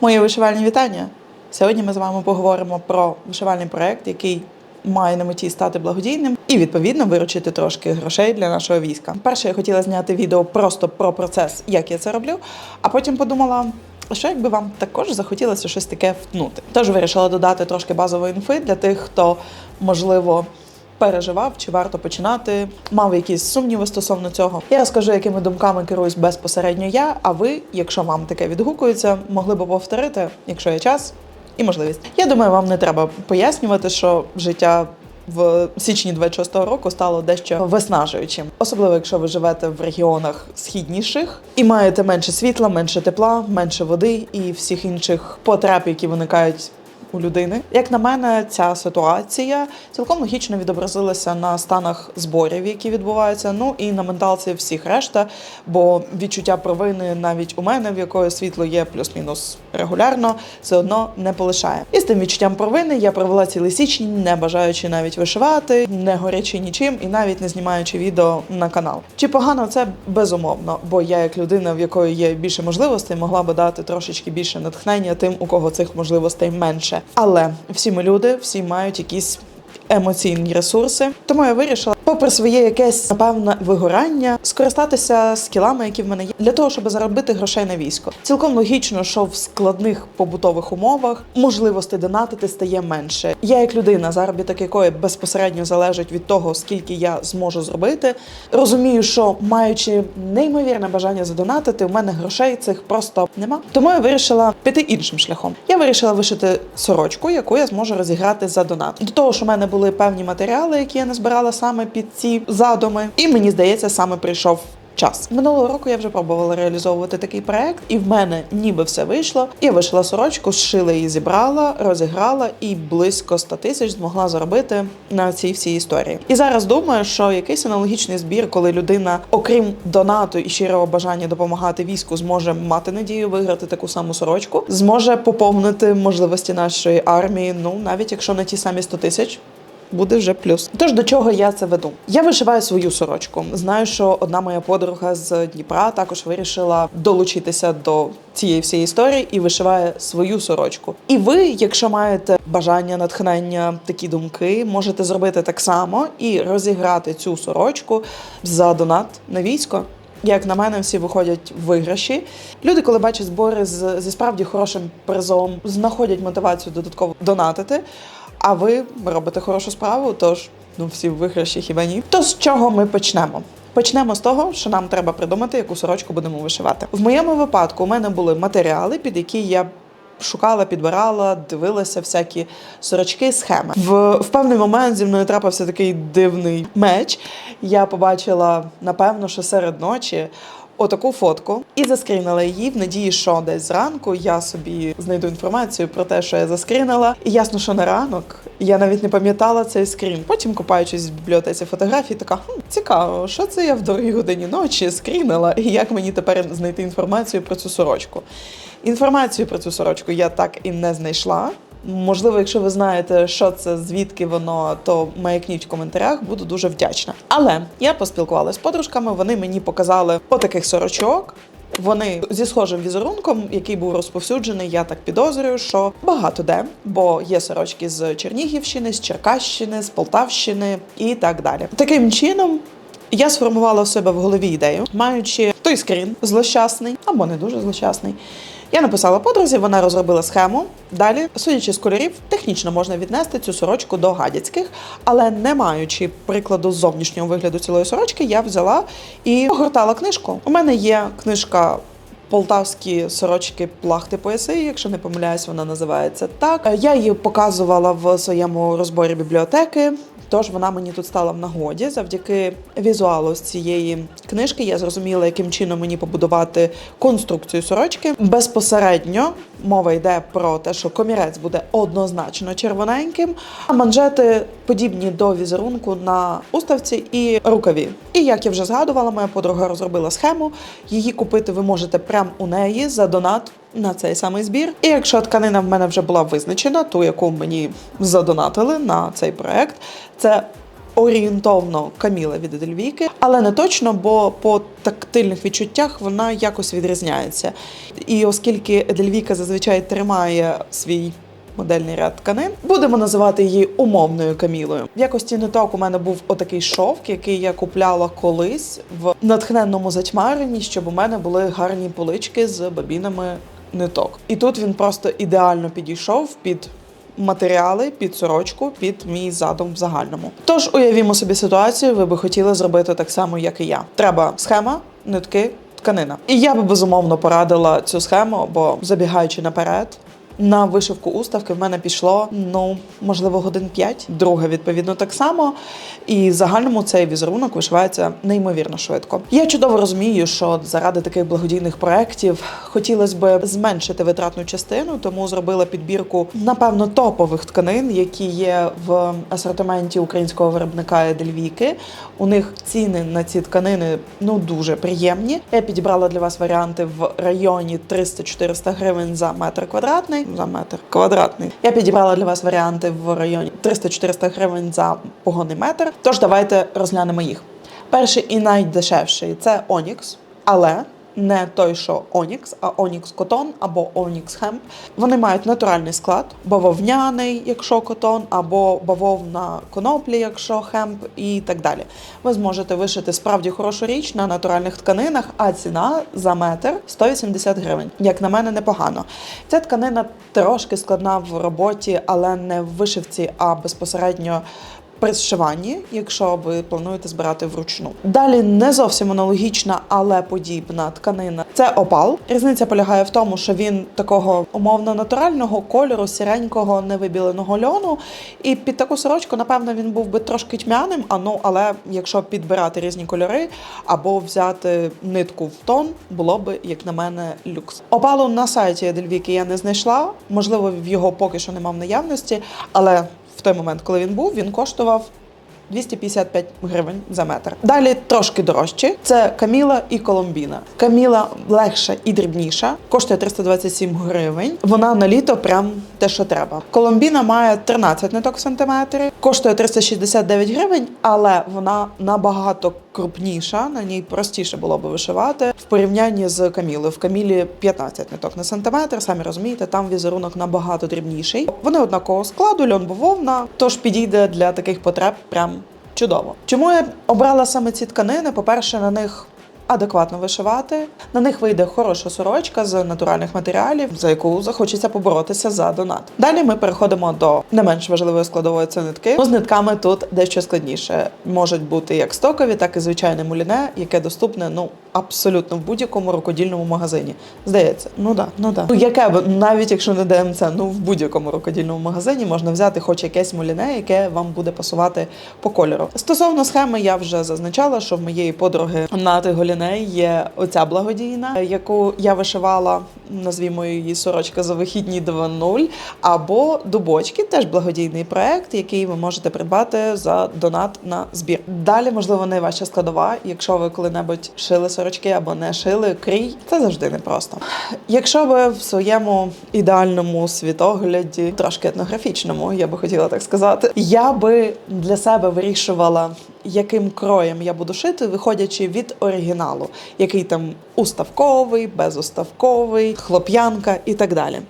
Мої вишивальні вітання. Сьогодні ми з вами поговоримо про вишивальний проект, який має на меті стати благодійним і відповідно виручити трошки грошей для нашого війська. Перше, я хотіла зняти відео просто про процес, як я це роблю, а потім подумала. Що якби вам також захотілося щось таке втнути? Тож вирішила додати трошки базової інфи для тих, хто можливо переживав, чи варто починати, мав якісь сумніви стосовно цього. Я розкажу, якими думками керуюсь безпосередньо я. А ви, якщо вам таке відгукується, могли б повторити, якщо є час і можливість. Я думаю, вам не треба пояснювати, що життя. В січні 26-го року стало дещо виснажуючим, особливо якщо ви живете в регіонах східніших і маєте менше світла, менше тепла, менше води і всіх інших потреб, які виникають у людини. Як на мене, ця ситуація цілком логічно відобразилася на станах зборів, які відбуваються. Ну і на менталці всіх решта, бо відчуття провини навіть у мене, в якої світло є плюс-мінус регулярно, все одно не полишає. І з тим відчуттям провини я провела цілий січень, не бажаючи навіть вишивати, не горячи нічим і навіть не знімаючи відео на канал. Чи погано це безумовно? Бо я, як людина, в якої є більше можливостей, могла би дати трошечки більше натхнення тим, у кого цих можливостей менше. Але всі ми люди, всі мають якісь. Емоційні ресурси, тому я вирішила, попри своє якесь напевне вигорання, скористатися скілами, які в мене є, для того, щоб заробити грошей на військо. Цілком логічно, що в складних побутових умовах можливості донатити стає менше. Я, як людина, заробіток якої безпосередньо залежить від того, скільки я зможу зробити, розумію, що маючи неймовірне бажання задонатити, у мене грошей цих просто нема. Тому я вирішила піти іншим шляхом. Я вирішила вишити сорочку, яку я зможу розіграти за донат. До того ж, у мене були певні матеріали, які я назбирала саме під ці задуми, і мені здається, саме прийшов. Час минулого року я вже пробувала реалізовувати такий проект, і в мене ніби все вийшло. Я вишила сорочку, зшила її, зібрала, розіграла і близько 100 тисяч змогла заробити на цій всій історії. І зараз думаю, що якийсь аналогічний збір, коли людина, окрім донату і щирого бажання допомагати війську, зможе мати надію виграти таку саму сорочку, зможе поповнити можливості нашої армії. Ну навіть якщо не ті самі 100 тисяч буде вже плюс. Тож до чого я це веду? Я вишиваю свою сорочку. Знаю, що одна моя подруга з Дніпра також вирішила долучитися до цієї всієї історії і вишиває свою сорочку. І ви, якщо маєте бажання, натхнення, такі думки, можете зробити так само і розіграти цю сорочку за донат на військо. Як на мене, всі виходять в виграші. Люди, коли бачать збори з, зі справді хорошим призом, знаходять мотивацію додатково донатити. А ви робите хорошу справу, тож ну всі виграші хіба ні. То з чого ми почнемо? Почнемо з того, що нам треба придумати, яку сорочку будемо вишивати. В моєму випадку у мене були матеріали, під які я шукала, підбирала, дивилася всякі сорочки, схеми. В, в певний момент зі мною трапився такий дивний меч. Я побачила, напевно, що серед ночі. Отаку фотку і заскрінила її в надії, що десь зранку я собі знайду інформацію про те, що я заскрінила. І ясно, що на ранок я навіть не пам'ятала цей скрін. Потім, купаючись в бібліотеці фотографій, така хм, цікаво, що це я в дорогій годині ночі скрінила, і як мені тепер знайти інформацію про цю сорочку. Інформацію про цю сорочку я так і не знайшла. Можливо, якщо ви знаєте, що це, звідки воно, то маякніть в коментарях, буду дуже вдячна. Але я поспілкувалася з подружками, вони мені показали отаких сорочок. Вони зі схожим візерунком, який був розповсюджений, я так підозрюю, що багато де, бо є сорочки з Чернігівщини, з Черкащини, з Полтавщини і так далі. Таким чином. Я сформувала в себе в голові ідею, маючи той скрін злощасний або не дуже злощасний. Я написала подрузі, вона розробила схему. Далі, судячи з кольорів, технічно можна віднести цю сорочку до гадяцьких, але не маючи прикладу зовнішнього вигляду цілої сорочки, я взяла і огортала книжку. У мене є книжка. Полтавські сорочки плахти пояси, якщо не помиляюсь, вона називається так. Я її показувала в своєму розборі бібліотеки. Тож вона мені тут стала в нагоді. Завдяки візуалу з цієї книжки я зрозуміла, яким чином мені побудувати конструкцію сорочки. Безпосередньо мова йде про те, що комірець буде однозначно червоненьким, а манжети подібні до візерунку на уставці і рукаві. І як я вже згадувала, моя подруга розробила схему. Її купити ви можете прямо у неї за донат на цей самий збір. І якщо тканина в мене вже була визначена, ту, яку мені задонатили на цей проект, це орієнтовно Каміла від Едельвіки, але не точно, бо по тактильних відчуттях вона якось відрізняється. І оскільки Едельвіка зазвичай тримає свій модельний ряд тканин, будемо називати її умовною Камілою. В якості ниток у мене був отакий шовк, який я купляла колись в натхненному затьмаренні, щоб у мене були гарні полички з бабінами ниток. І тут він просто ідеально підійшов під матеріали під сорочку, під мій задум в загальному. Тож уявімо собі ситуацію, ви би хотіли зробити так само, як і я. Треба схема, нитки, тканина. І я би безумовно порадила цю схему, бо забігаючи наперед. На вишивку уставки в мене пішло ну можливо годин 5. Друге, відповідно, так само. І в загальному цей візерунок вишивається неймовірно швидко. Я чудово розумію, що заради таких благодійних проєктів хотілося б зменшити витратну частину, тому зробила підбірку напевно топових тканин, які є в асортименті українського виробника Едельвіки. У них ціни на ці тканини ну дуже приємні. Я підібрала для вас варіанти в районі 300-400 гривень за метр квадратний. За метр квадратний. Я підібрала для вас варіанти в районі 300-400 гривень за погонний метр. Тож давайте розглянемо їх. Перший і найдешевший це Онікс, але не той, що Онікс, а Онікс Котон або Онікс Хемп. Вони мають натуральний склад, бавовняний, якщо котон, або бавовна коноплі, якщо хемп, і так далі. Ви зможете вишити справді хорошу річ на натуральних тканинах, а ціна за метр 180 гривень. Як на мене, непогано. Ця тканина трошки складна в роботі, але не в вишивці, а безпосередньо при зшиванні, якщо ви плануєте збирати вручну. Далі не зовсім аналогічна, але подібна тканина. Це опал. Різниця полягає в тому, що він такого умовно натурального кольору, сіренького, невибіленого льону. І під таку сорочку, напевно, він був би трошки тьмяним. А ну, але якщо підбирати різні кольори або взяти нитку в тон, було би, як на мене, люкс. Опалу на сайті Едельвіки я не знайшла. Можливо, в його поки що немає в наявності, але той момент, коли він був, він коштував 255 гривень за метр. Далі трошки дорожче. Це Каміла і Коломбіна. Каміла легша і дрібніша, коштує 327 гривень. Вона на літо прям те, що треба. Коломбіна має 13 ниток в сантиметрі, коштує 369 гривень, але вона набагато крупніша, на ній простіше було би вишивати в порівнянні з Камілою. В Камілі 15 ниток на сантиметр. Самі розумієте, там візерунок набагато дрібніший. Вони однакового складу, льон бавовна, тож підійде для таких потреб прям чудово. Чому я обрала саме ці тканини? По-перше, на них адекватно вишивати. На них вийде хороша сорочка з натуральних матеріалів, за яку захочеться поборотися за донат. Далі ми переходимо до не менш важливої складової це нитки. Ну, з нитками тут дещо складніше. Можуть бути як стокові, так і звичайне муліне, яке доступне ну абсолютно в будь-якому рукодільному магазині. Здається, ну да, ну да. Ну яке б навіть якщо не ДМЦ, ну в будь-якому рукодільному магазині можна взяти хоч якесь муліне, яке вам буде пасувати по кольору. Стосовно схеми, я вже зазначала, що в моєї подруги Нати Голіне є оця благодійна, яку я вишивала, назвімо її сорочка за вихідні 2.0, або дубочки, теж благодійний проект, який ви можете придбати за донат на збір. Далі, можливо, найважча складова, якщо ви коли-небудь шили сорочки або не шили крій, це завжди непросто. Якщо ви в своєму ідеальному світогляді, трошки етнографічному, я би хотіла так сказати, я би для себе вирішувала, яким кроєм я буду шити, виходячи від оригіналу, який там уставковий, безуставковий, хлоп'янка і так далі.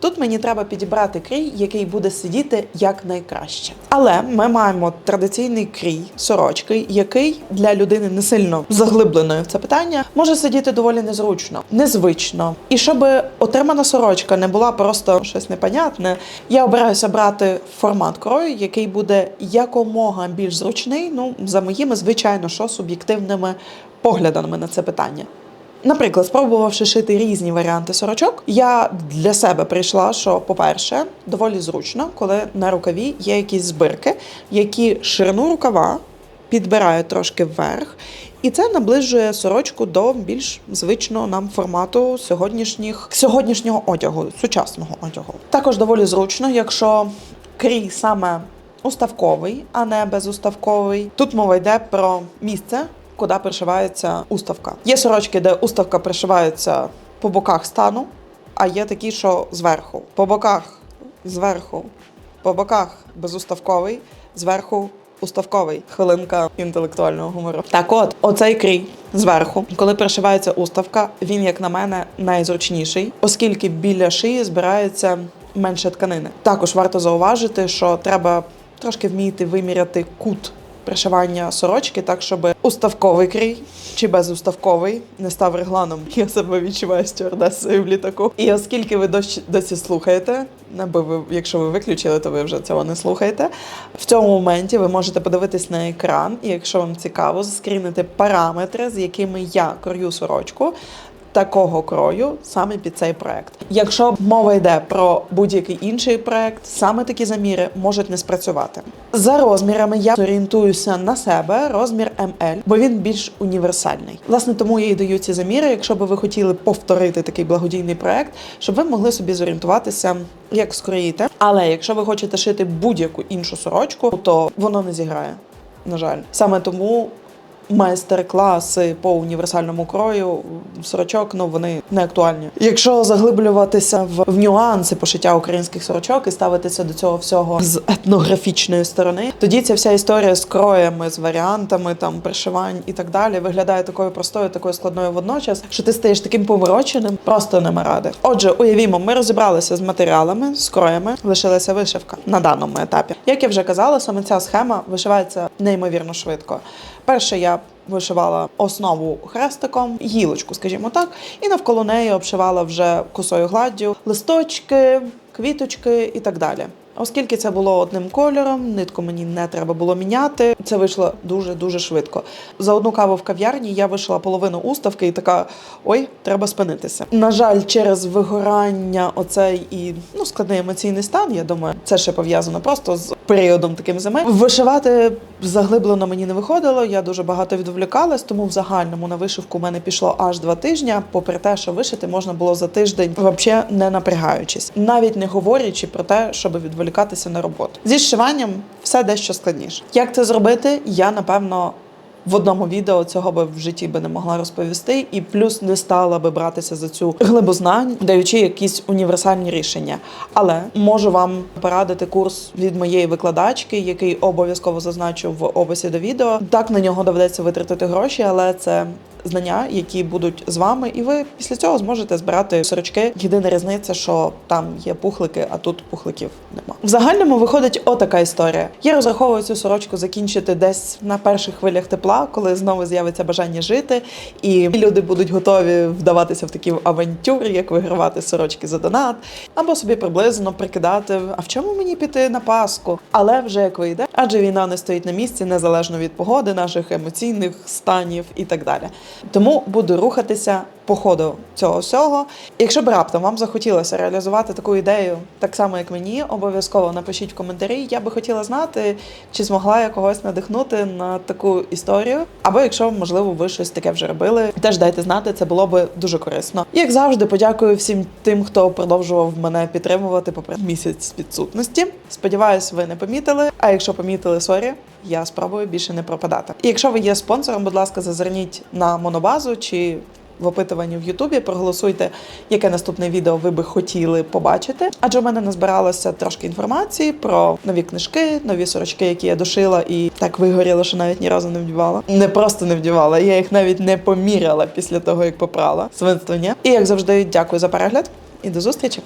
Тут мені треба підібрати крій, який буде сидіти як найкраще. Але ми маємо традиційний крій сорочки, який для людини не сильно заглибленої в це питання може сидіти доволі незручно, незвично. І щоб отримана сорочка не була просто щось непонятне, я обираюся брати формат крою, який буде якомога більш зручний. Ну за моїми, звичайно, що суб'єктивними поглядами на це питання. Наприклад, спробувавши шити різні варіанти сорочок, я для себе прийшла, що, по-перше, доволі зручно, коли на рукаві є якісь збирки, які ширину рукава підбирають трошки вверх, і це наближує сорочку до більш звичного нам формату сьогоднішніх сьогоднішнього одягу, сучасного одягу. Також доволі зручно, якщо крій саме уставковий, а не безуставковий. Тут мова йде про місце, куди пришивається уставка. Є сорочки, де уставка пришивається по боках стану, а є такі, що зверху. По боках, зверху, по боках безуставковий, зверху уставковий. Хвилинка інтелектуального гумору. Так от, оцей крій зверху, коли пришивається уставка, він, як на мене, найзручніший, оскільки біля шиї збирається менше тканини. Також варто зауважити, що треба трошки вміти виміряти кут пришивання сорочки, так щоб уставковий крій чи безуставковий не став регланом. Я себе відчуваю стюардесою в літаку. І оскільки ви досі, досі слухаєте, або ви, якщо ви виключили, то ви вже цього не слухаєте. В цьому моменті ви можете подивитись на екран, і якщо вам цікаво, заскрінити параметри, з якими я крою сорочку. Такого крою саме під цей проект. Якщо мова йде про будь-який інший проект, саме такі заміри можуть не спрацювати. За розмірами я орієнтуюся на себе розмір ML, бо він більш універсальний. Власне, тому я і даю ці заміри, якщо би ви хотіли повторити такий благодійний проект, щоб ви могли собі зорієнтуватися, як скроїти. Але якщо ви хочете шити будь-яку іншу сорочку, то воно не зіграє. На жаль, саме тому майстер-класи по універсальному крою сорочок, ну вони не актуальні. Якщо заглиблюватися в, в нюанси пошиття українських сорочок і ставитися до цього всього з етнографічної сторони, тоді ця вся історія з кроями, з варіантами там пришивань і так далі виглядає такою простою, такою складною водночас, що ти стаєш таким повороченим, просто нема ради. Отже, уявімо, ми розібралися з матеріалами, з кроями, лишилася вишивка на даному етапі. Як я вже казала, саме ця схема вишивається неймовірно швидко. Перше, я вишивала основу хрестиком, гілочку, скажімо так, і навколо неї обшивала вже косою гладдю листочки, квіточки і так далі. Оскільки це було одним кольором, нитку мені не треба було міняти. Це вийшло дуже дуже швидко. За одну каву в кав'ярні я вишила половину уставки і така: ой, треба спинитися. На жаль, через вигорання, оцей і ну складний емоційний стан. Я думаю, це ще пов'язано просто з періодом таким зими. Вишивати заглиблено мені не виходило. Я дуже багато відволікалась, тому в загальному на вишивку в мене пішло аж два тижні. Попри те, що вишити можна було за тиждень, взагалі не напрягаючись, навіть не говорячи про те, щоб відволікатися на роботу. Зі зшиванням все дещо складніше. Як це зробити? Я напевно. В одному відео цього би в житті би не могла розповісти, і плюс не стала би братися за цю глибу даючи якісь універсальні рішення. Але можу вам порадити курс від моєї викладачки, який обов'язково зазначу в описі до відео. Так на нього доведеться витратити гроші, але це знання, які будуть з вами, і ви після цього зможете збирати сорочки. Єдина різниця, що там є пухлики, а тут пухликів нема. В загальному виходить отака історія. Я розраховую цю сорочку закінчити десь на перших хвилях тепла, коли знову з'явиться бажання жити, і люди будуть готові вдаватися в такі авантюри, як вигравати сорочки за донат, або собі приблизно прикидати, а в чому мені піти на Пасху? Але вже як вийде, адже війна не стоїть на місці незалежно від погоди, наших емоційних станів і так далі. Тому буду рухатися по ходу цього всього. Якщо б раптом вам захотілося реалізувати таку ідею, так само як мені, обов'язково напишіть в коментарі. Я би хотіла знати, чи змогла я когось надихнути на таку історію. Або якщо, можливо, ви щось таке вже робили, теж дайте знати, це було би дуже корисно. Як завжди, подякую всім тим, хто продовжував мене підтримувати попри місяць відсутності. Сподіваюсь, ви не помітили. А якщо помітили, сорі. Я спробую більше не пропадати. І якщо ви є спонсором, будь ласка, зазирніть на монобазу чи в опитуванні в Ютубі. Проголосуйте, яке наступне відео ви би хотіли побачити. Адже в мене назбиралося трошки інформації про нові книжки, нові сорочки, які я дошила, і так вигоріло, що навіть ні разу не вдівала. Не просто не вдівала, я їх навіть не поміряла після того, як попрала. Свинство ні. І як завжди, дякую за перегляд і до зустрічі.